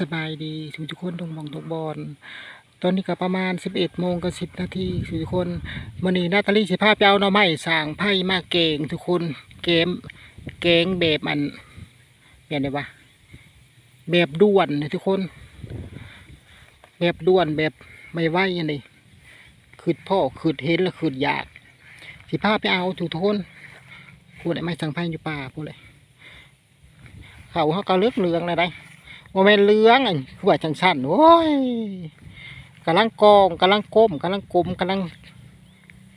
สบายดีทุกทุกคนทุกหมองทุกบอลตอนนี้ก็ประมาณ 11โมงกับ10นาทีทุกทุกคนวันนี้นาตาลีสิพาไปเอาหน่อไม้สร้างไพ่มาเก่งทุกคนเกมเกงแบบอันเห็นได้ปะแบบด่วนทุกคน แบบด่วนแบบไม่ไหวอันนี้คืดพ่อคืดเห็นแล้วคืดอยาก สิพาพไปเอาทุกทุกคนพูดได้ไม่สั่งไพ่อยู่ป่าพูดเลยเขาเขาก็เลือกเลืองเลยได้ โมเมนเลืองอันคือว่าจังสั้นโอ้ยกำลังกองกำลังก้มกำลังกลมกำลัง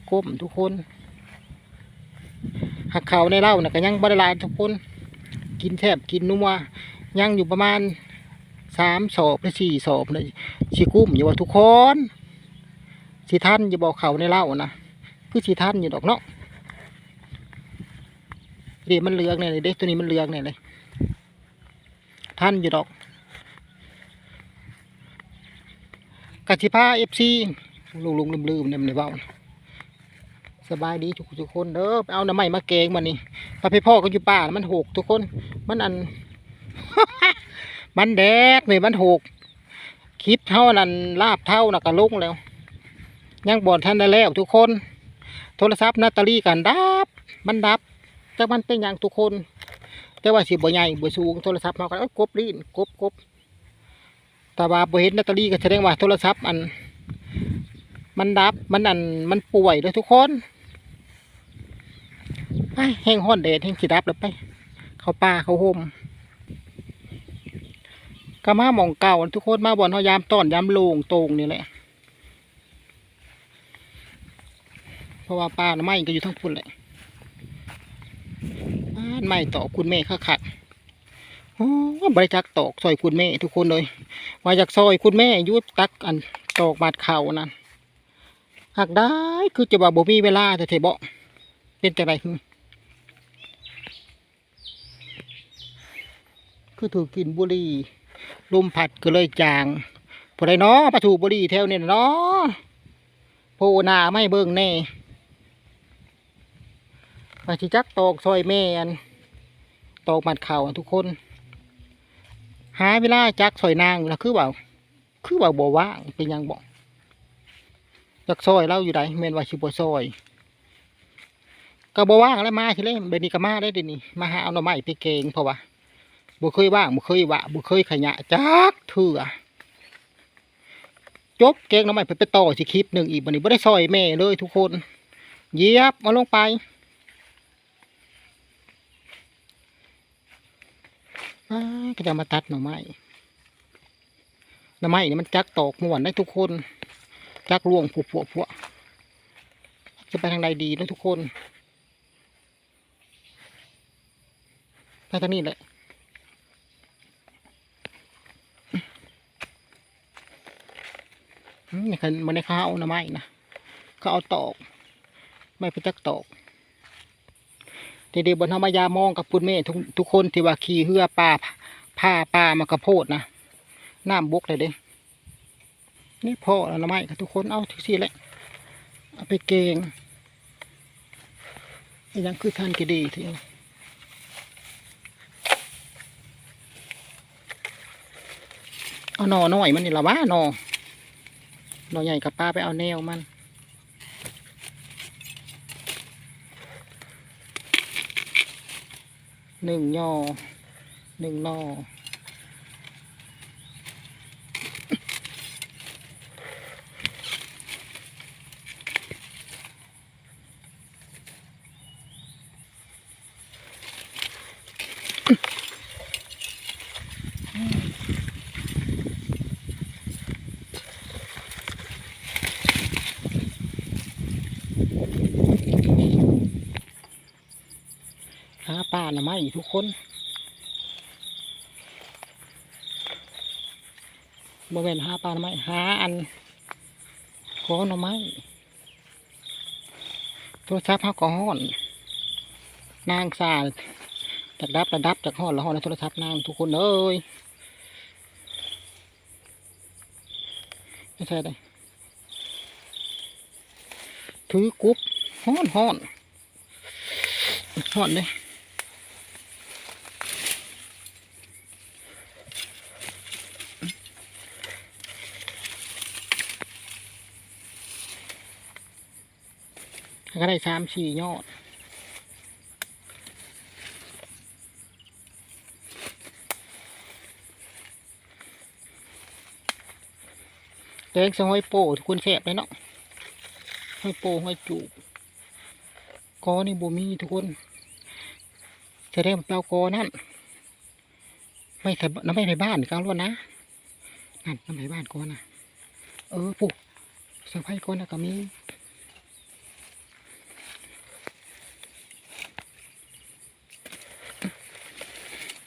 ก้มทุกคนหักเขาในเหล้าน่ะก็ยังบริลายทุกคน กินแทบกินนัวยังอยู่ประมาณสามศอกหรือสี่ศอกเลยสีกุ้มอยู่ว่าทุกคนสีท่านอย่าบอกเขาในเหล้านะคือสีท่านอยู่ดอกเนาะเดี๋ยวมันเลืองเนี่ยเลยเด็กตัวนี้มันเลืองเนี่ยเลยท่านอยู่ดอก กะทิพาเอฟซีลุงลุงลืมลืมเนี่ยมันได้เบ้าสบายดีทุกทุกคนเด้อเอาน้ำใหม่มาเกงมันนี่ปลาพี่พ่อก็อยู่ป่ามันหกทุกคน มันอัน มันแดกเลยมันหกคลิปเท่านั้นลาบเท่านะกะลุงแล้ว ยังบอดท่านได้แล้วทุกคน โทรศัพท์นาตาลีกันดับ มันดับจากมันเป็นอย่างทุกคน แต่ว่าสิบ่ใหญ่บ่สูงโทรศัพท์เราก็เอ้ยกบลีนกบกบ แต่ว่าบเห็นนาตาลีก็แสดงว่าโทรศัพท์อัน มันดับมันอันมันป่วยเลยทุกคนไปแห้งห้อนแดดแห้งสิดับแล้วไป เขาป่าเขาโฮมก็มาหมองเก่าทุกคนมาบ่อนเฮายามต้อนยามโลงตรงนี่แหละเพราะว่าป่าไม้ก็อยู่ทั้งพุ่นแหละบ้านใหม่ต่อคุณแม่ค่ะค่ะโอ้บริจาคตอกซอยคุณแม่ทุกคนเลย มาจากซอยคุณแม่อยุดตักอันตอกบาดเข่านั่นหากได้คือจะว่าบ่มีเวลาแต่เทบอกเป็นจังไรคือคือถูกกินบุหรี่ลมผัดก็เลยจางพอได้เนาะปลาถูบุหรี่แถวนี้น่ะเนาะโพนาไม่เบิ่งแน่ปาชิจักตอกซอยแม่อันตอกมัดเข่าอะทุกคน หาเวลาจักซอยนางแล้วคือเบาคือเบาบ่ว่างเป็นยังบอกจักซอยเล่าอยู่ไหนเมนว่าชิบซอยก็บ่ว่างแล้วมาทีเล่เบนี้ก็มาได้ดี๋ยวนี้มาหาเอาหน่อไม้ไปเกงเพราะว่าบ่เคยว่างบ่เคยวะบ่เคยขยะจักเถื่อจบเกงหน่อไม้ไปไปต่อสิคลิปหนึ่งอีกวันนี้บ่ได้ซอยแม่เลยทุกคนเยียบเอาลงไป อ้า ก็จะมาตัดหน่อไม้หน่อไม้นี่มันจักตอกม่วนได้ทุกคน จักล่วงผัวผัวผัวจะไปทางใดดีนะทุกคนไปทางนี้แหละนี่คือมันในข้าวหน่อไม้นะเขาเอาตอก ไม่ไปจักตอก เด็กๆบนธรรมยามองกับคุณแม่ทุกทุกคนที่ว่าขี่เหือป่าผ้าป่ามากระโพดนะน้ำบกเลยเด้นี่พ่อแล้วนะไม่กับทุกคนเอาทุกสิ่แหละเอาไปเกงยังคือท่านก็ดีทีเอาหนอหน่อยมันนี่ละวะหนอหน่อใหญ่กับป้าไปเอาแนวมัน หนึ่งยอหนึ่งนอ ปลาหน่อไม้ทุกคนบริเวณหาปลาหน่อไม้หาอันขอหน่อไม้โทรศัพท์เขาก็ห้อนนางสาจากดับระดับจากห้อนละห้อนในโทรศัพท์นางทุกคนเอ้ยไม่ใช่เลยถือกุ๊บห้อนห้อนห้อนเลย ก็ได้สามสี่ยอดแกงสะห้อยโป้ทุกคนแซ่บเลยเนาะห้อยโป้ห้อยจูบกอนี่บ่มีทุกคนจะได้มาเปล่ากอนั่นไม่ใส่น้ำไม่ในบ้านก็เอาล้วนนะนั่นน้ำในบ้านกอนนะเออปุ๊สะพายก่อนนะก็มี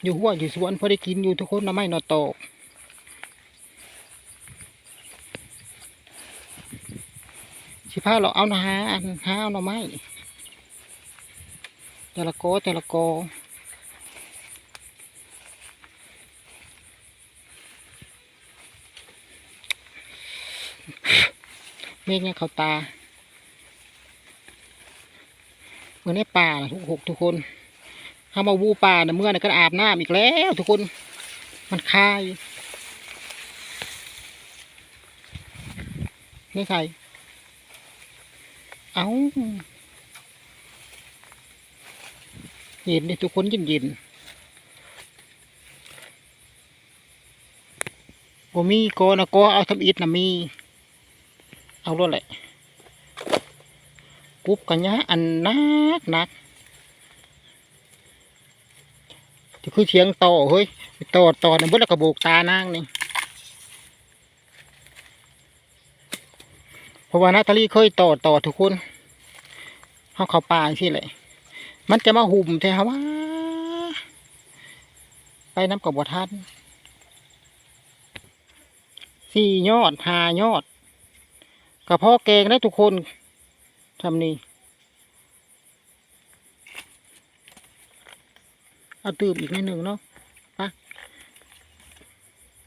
อยู่หัวอยู่สวนพอได้กินอยู่ทุกคนน้ำไม่นอตอกสิพาเราเอาหาอันหาเอาหน่อไม้แต่ละโกแต่ละโกเมฆเนี่ยเขาตาเมื่อในป่าทุกหกทุกคน เข้ามาวูป่าเนี่เมื่อนี่ก็อาบน้ำอีกแล้ว ทุกคน มันคาย นี่ใคร เอาเย็นเลยทุกคนเย็นเย็นบ่มีก็นะก็เอาทำอิฐนะมี เอาล้วนแหละกุบกันยะอันนักนักจะ คือเสียงต่อเฮ้ยต่อต่อเนี่ยเบิ่แล้วกระโบกตานางนี่เพราะว่านาตาลีเคยต่อต่อทุกคนเขาเขาป่าที่แหละมันจะมาหุ่มแต่ว่าไปน้ำกับบทันสี่ยอดหายอดกระเพาะแกงได้ทุกคนทำนี่ เอาตืมอีกนิดหนึ่งเนาะไปะ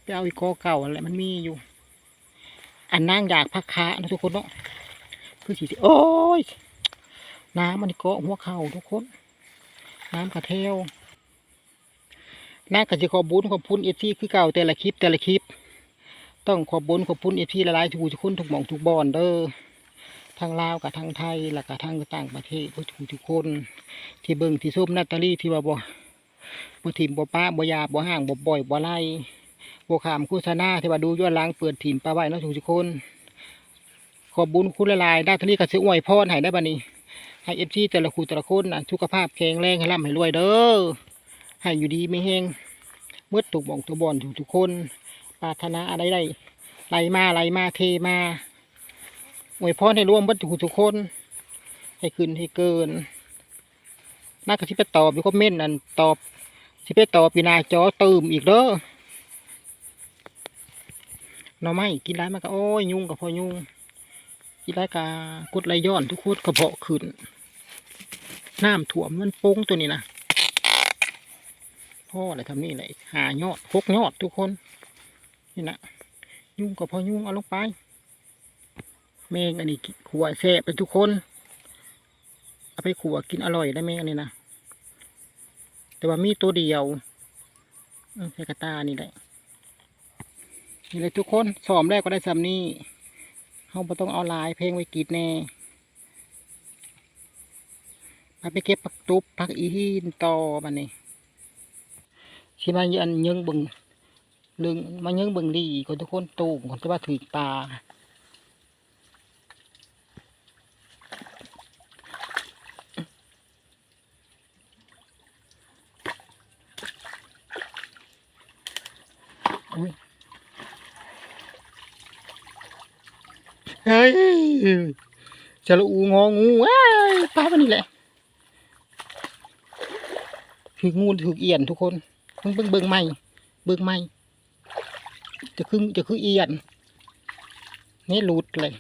ไปเอาอีกกอเก่าอะไรมันมีอยู่ อันนั่งอยากพักขานะทุกคนเนาะคือสีโอ้ยน้ำมันกาะหัวเข่าทุกคน น้ำกระเทวน่ากจะขอบุญขอบคุณเอฟซีคือเก่าแต่ละคลิปแต่ละคลิป ต้องขอบบุญขอบคุณเอฟซีหลายทุกทุกคนทุกหม่องทุกบอนเด้อทางลาวกับทางไทยแล้วก็ทางต่างประเทศทุกทุกทุกคน ที่เบิ่งที่ส้มนาตาลีที่ว่าบ่ บ่ถิ่มบ่ป้าบ่ยาบ่ห่างบ่บ่อยบ่ไล่โบขามโฆษณาที่ว่าดูย้อนหล้างเปิดถิ่นปลาไว้เนาะทุกคนขอบบุญคุณละลายได้ท่านี้ก็สิอวยพรให้ได้บัดนี้ ให้เอฟซีแต่ละคู่แต่ละคนนะสุขภาพแข็งแรงให้ร่ำให้รวยเด้อให้อยู่ดีไม่แห้งมืดถูกบ่องถูกบอนถูกทุกคนปรารถนาอะไรได้ไหลมาไหลมาเทมาอวยพรให้ร่วมบัดทุกทุกคน ให้ขึ้นให้เกินน่าก็สิไปตอบอยู่คอมเมนต์อันตอบ สิไปตอบปีนาจอตื่มอีกเด้อหน่อไม้กินไรมันก็โอ้ยยุ่งกับพอยุ่งกินไรกากดไรย้อนทุกคนกระเพาะขึ้นน้ำถ่วมมันโป้งตัวนี้นะพ่ออะไรทำนี่เลยหายอดหกยอดทุกคน นี่นะยุ่งกับพอยุ่งเอาลงไปแมงอันนี้ขัวแซ่บไปทุกคน เอาไปขัวกินอร่อยได้แมงอันนี้นะ แต่ว่ามีตัวเดียวเออใส่กระตานี่แหละนี่เลยทุกคนสอมแรกก็ได้ซ้ำนี่เขาบ่ต้องเอาลายเพลงไว้กีดแน่มาไปเก็บผักตุบผักอีหินต่อบันนี้ชิมายันยังบึงลึงมายังบึงดีคนทุกคนตูมคนที่ว่าถือตาอุ๊ย เฮ้ยจะละอูงองูเอ้ยปลาปนี่แหละถืองูถือเอียนทุกคนเบิ่งเบิ่งเบิ่งไม่เบิ่งไม่จะคือจะคือเอียน นี่หลุดเลย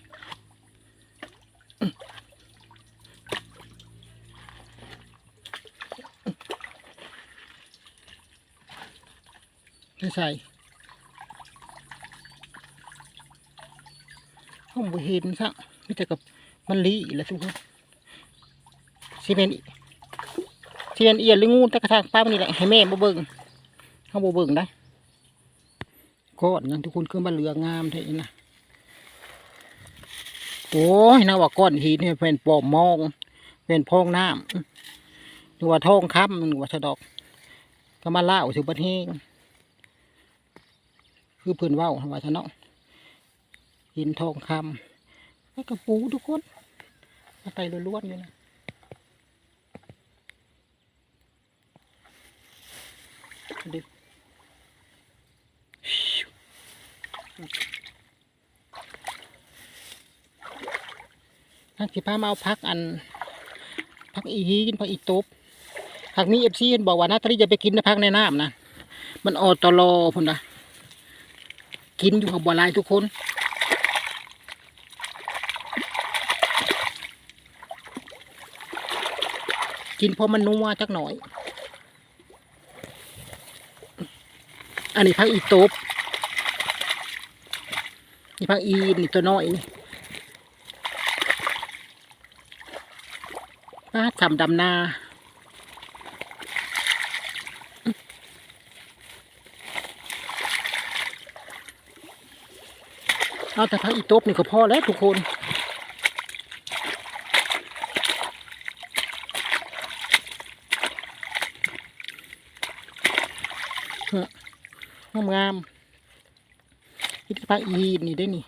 ใส่ ห้องบ่เห็นซะมีแต่กับมันลีแหละทุกคนซีเมนซีเมนเอียนหรืองูตะกระทางป้ามันนี่แหละให้แม่บ่เบิ่งเฮาบ่เบิ่งได้ก้อนนั้นทุกคนคือมันเหลืองามแท้นี่นะโอ้ยน่าว่าก้อนหินเนี่ยเป็นปอมมอง เป็นพองน้ำนึกว่าทองคำนึกว่าสะดอก ก็มาเล่าถึงประเทศคือเพื้นว้าว่าซะนะ หินทองคำให้กระปูทุกคนมาไตล้วนๆอยู่นะดิทางสิพามาเอาพักอันพักอีฮีกินพักอีตบพักนี้เอฟซีบอกว่านาตาลีจะไปกินนะพักในน้ำนะมันออตลอพุ่นนะกินอยู่กับบัวลายทุกคน กินเพราะมันนัวจักหน่อย อันนี้พักอีตบนี่พักอีนี่ตัวน้อยนี่ป้าทำดำนาเอาแต่พักอีตบนี่ก็พอแล้วทุกคน งามงามๆนี่พักอีนี่ได้นี่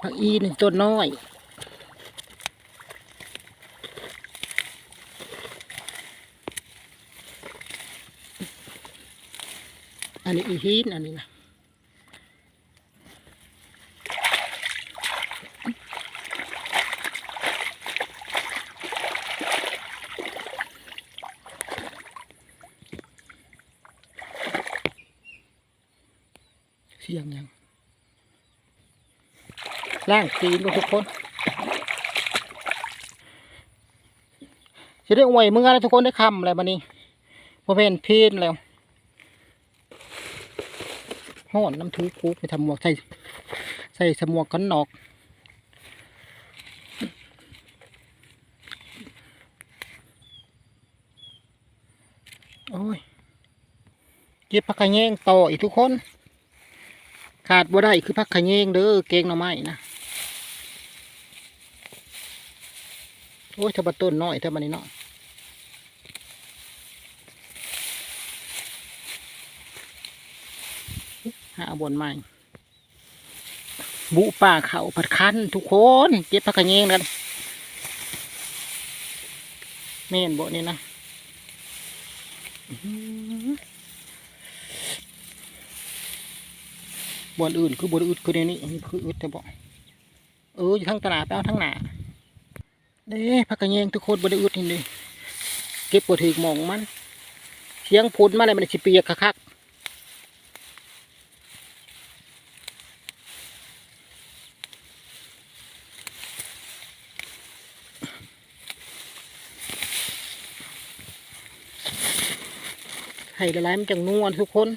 พักอีนี่ตัวน้อยอันนี้อีฮีนอันนี้นะ เสียงยังล่างตีนทุกคนจะได้อวยมึงอะไรทุกคนได้คำอะไรมานี่พอเป็นเพลนแล้วห่อนน้ำทูคุกไปทำหมวกใส่ใส่สมวกกันนอกโอ้ยเก็บผักขะแยงต่ออีกทุกคน ขาดบ่ได้คือผักขยงเด้อเกงหน่อไม้นะโอ้ยถ้าบัต้นน้อยถ้ามันนี่เนาะหาบนใหม่บุป่าเขาผัดคันทุกคนเก็บผักขยงกันแม่นบ่นี่นะ บอนอื่นคือบอนอื่นคือในนี้นี่คืออึดแต่บอกเอออยู่ทั้งตลาดไปเอาทั้งหนาเด้พักกระเยงทุกคนบอนอึดนี่เลยเก็บปวดถือมองมันเสียงพุนมาเลยมันสิเปียกคักๆให้ละลายมันจังนวลทุกคน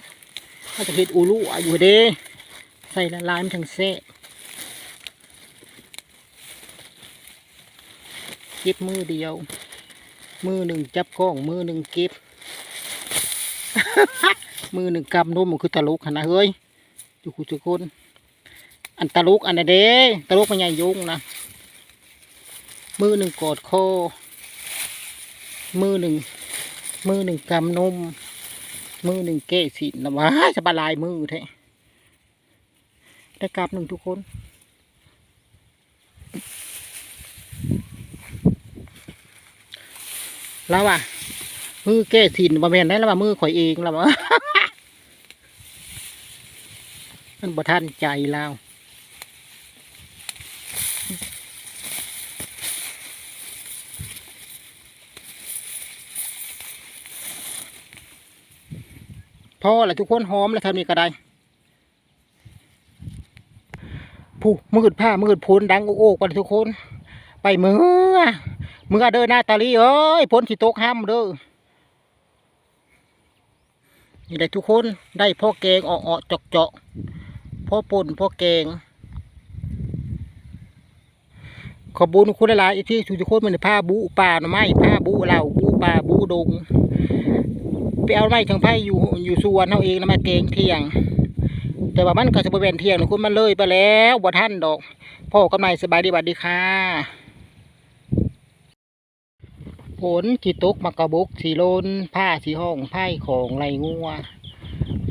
ถ้าจะเห็ดอูรุอยู่เด้ ใส่ละลายมันจังเซ่เก็บมือเดียว มือหนึ่งจับกล้อง มือหนึ่งเก็บ มือหนึ่งกำนมมันคือตลกนาดเฮ้ยทุกคนทุกคน อันตลกอันเด้ตลกมันใหญ่ยุ่งนะมือหนึ่งกอดคอ มือหนึ่ง มือหนึ่งกำนม มือหนึ่งเกะสินนะวะจะบาลายมือแท้ ได้กลับหนึ่งทุกคนแล้วว่ะมือเกะสินบาแมนได้แล้วว่ามือข่อยเองแล้ววะมันบ่ทันใจแล้วพอแหละทุกคนหอมแล้วทำนี่ก็ได้ ผู้มืดผ้ามืดพ้นดังโอ้กันทุกคน ไปมือมือเดินหน้าตาลีเอ้ยพ้นสิตกห้ามเด้อนี่ได้ทุกคนได้พ่อแกงออกออกจอกเจาะพ่อป่นพ่อแกงขอบุญคุณหลายๆที่ทุกคนมันผ้าบูป่าหน่อไม้ผ้าบูเหล่าบูป่าบูดงไปเอาไม้ทางไผ่อยู่อยู่สวนเอาเองแล้วมาเกงเที่ยง แต่ว่ามันก็จะบริเวณเที่ยงนะคุณมันเลยไปแล้วบ่ท่านดอกพ่อกันใหม่สบายดีบัดดีค่ะฝนที่ตกมากระบกสีโลนผ้าสีห้องไพ่ของไรงัว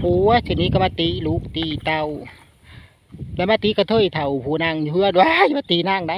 ผัวทีนี้ก็มาตีลูกตีเตาแล้วมาตีกระเทยเถ่าผูนางเพื่อนว้ายมาตีนางไหน